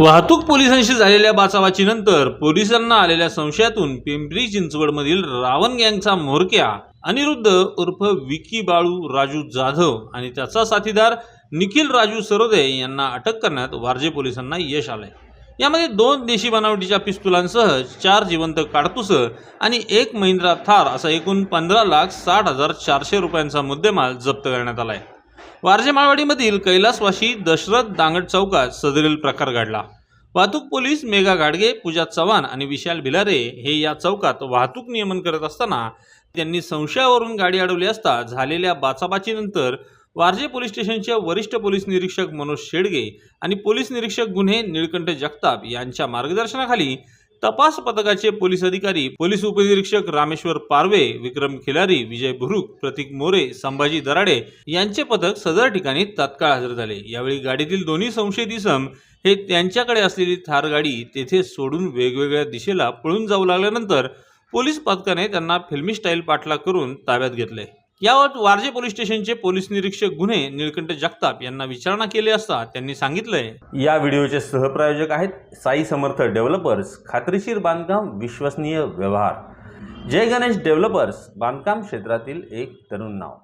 वाहतूक पोलिसांशी झालेल्या बाचाबाची नंतर पोलिसांना आलेल्या संशयातून पिंपरी चिंचवडमधील रावण गँगचा म्होरक्या अनिरुद्ध उर्फ विकी बाळू राजू जाधव आणि त्याचा साथीदार निखिल राजू सरोदे यांना अटक करण्यात वारजे पोलिसांना यश आलंय. यामध्ये दोन देशी बनावटीच्या पिस्तुलांसह चार जिवंत काडतुसं आणि एक महिंद्रा थार असा एकूण पंधरा लाख साठ हजार चारशे रुपयांचा मुद्देमाल जप्त करण्यात आलाय. वारजे माळवाडीमधील कैलासवाशी दशरथ दांगड चौकात सदरील प्रकार घडला. वाहतूक पोलीस मेघा गाडगे पूजा चव्हाण आणि विशाल भिलारे हे या चौकात वाहतूक नियमन करत असताना त्यांनी संशयावरून गाडी अडवली असता झालेल्या बाचाबाचीनंतर वारजे पोलीस स्टेशनचे वरिष्ठ पोलीस निरीक्षक मनोज शेडगे आणि पोलीस निरीक्षक गुन्हे निळकंठ जगताप यांच्या मार्गदर्शनाखाली तपास पथकाचे पोलीस अधिकारी पोलीस उपनिरीक्षक रामेश्वर पारवे विक्रम खिलारी विजय भुरुक प्रतीक मोरे संभाजी दराडे यांचे पथक सदर ठिकाणी तात्काळ हजर झाले. यावेळी गाडीतील दोन्ही संशयित इसम हे त्यांच्याकडे असलेली थार गाडी तेथे सोडून वेगवेगळ्या दिशेला पळून जाऊ लागल्यानंतर पोलीस पथकाने त्यांना फिल्मी स्टाईल पाठलाग करून ताब्यात घेतले. यावर वारजे पोलीस स्टेशनचे पोलीस निरीक्षक गुन्हे निळकंठ जगताप यांना विचारणा केली असता त्यांनी सांगितलंय. या व्हिडिओचे सहप्रायोजक आहेत साई समर्थ डेव्हलपर्स खात्रीशीर बांधकाम विश्वसनीय व्यवहार. जय गणेश डेव्हलपर्स बांधकाम क्षेत्रातील एक तरुण नाव.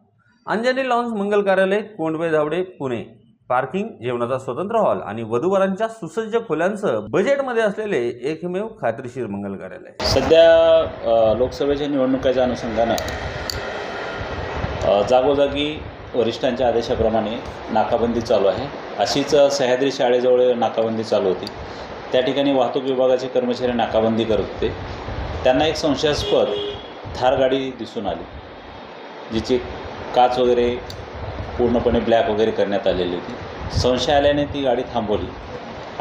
अंजनी लॉन्स मंगल कार्यालय कोंडवे धावडे पुणे. पार्किंग जेवणाचा स्वतंत्र हॉल आणि वधूवरांच्या सुसज्ज खोल्यांसह बजेटमध्ये असलेले एकमेव खात्रीशीर मंगल कार्यालय. सध्या लोकसभेच्या निवडणुकाच्या अनुषंगानं जागोजागी वरिष्ठांच्या आदेशाप्रमाणे नाकाबंदी चालू आहे. अशीच सह्याद्री शाळेजवळ नाकाबंदी चालू होती. त्या ठिकाणी वाहतूक विभागाचे कर्मचारी नाकाबंदी करत होते. त्यांना एक संशयास्पद थार गाडी दिसून आली जिची काच वगैरे पूर्णपणे ब्लॅक वगैरे करण्यात आलेली होती. संशय आल्याने ती गाडी थांबवली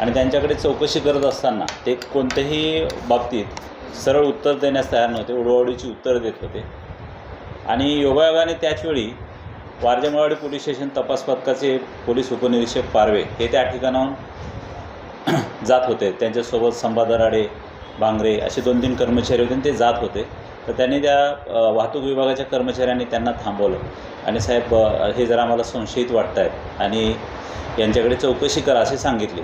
आणि त्यांच्याकडे चौकशी करत असताना ते कोणत्याही बाबतीत सरळ उत्तर देण्यास तयार नव्हते उडवाउडीची उत्तरं देत होते. आणि योगायोगाने त्याचवेळी वारजेमळवाडी पोलीस स्टेशन तपास पथकाचे पोलीस उपनिरीक्षक पारवे हे त्या ठिकाणाहून जात होते. त्यांच्यासोबत संभादराडे बांगरे असे दोन तीन कर्मचारी होते ते जात होते. तर त्यांनी त्या वाहतूक विभागाच्या कर्मचाऱ्यांनी त्यांना थांबवलं. आणि साहेब हे जरा आम्हाला संशयित वाटत आहेत आणि यांच्याकडे चौकशी करा असे सांगितले.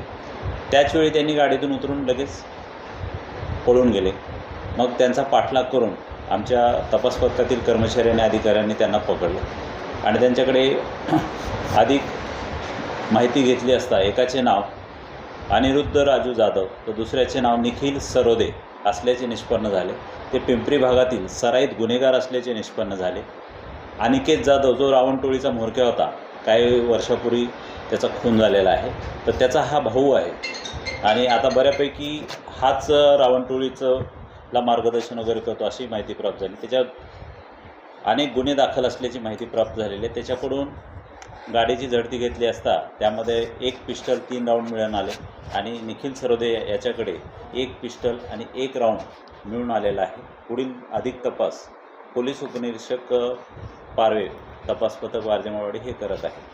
त्याचवेळी त्यांनी गाडीतून उतरून लगेच पळून गेले. मग त्यांचा पाठलाग करून आमच्या तपास पथकातील कर्मचारी आणि अधिकाऱ्यांनी त्यांना पकडलं. आणि त्यांच्याकडे अधिक माहिती घेतली असता एकाचे नाव अनिरुद्ध राजू जाधव तर दुसऱ्याचे नाव निखिल सरोदे असल्याचे निष्पन्न झाले. ते पिंपरी भागातील सराईत गुन्हेगार असल्याचे निष्पन्न झाले. अनिकेत जाधव जो रावणटोळीचा म्होरक्या होता काही वर्षापूर्वी त्याचा खून झालेला आहे. तर त्याचा हा भाऊ आहे. आणि आता बऱ्यापैकी हाच रावणटोळीचं ला मार्गदर्शन वगैरे करतो अशी माहिती प्राप्त झाली. त्याच्यात अनेक गुन्हे दाखल असल्याची माहिती प्राप्त झालेली आहे. त्याच्याकडून गाडीची झडती घेतली असता त्यामध्ये एक पिस्टल तीन राऊंड मिळून आले आणि निखिल सरोदे याच्याकडे एक पिस्टल आणि एक राऊंड मिळून आलेला आहे. पुढील अधिक तपास पोलीस उपनिरीक्षक पारवे तपास पथक वारजेमावाडी हे करत आहे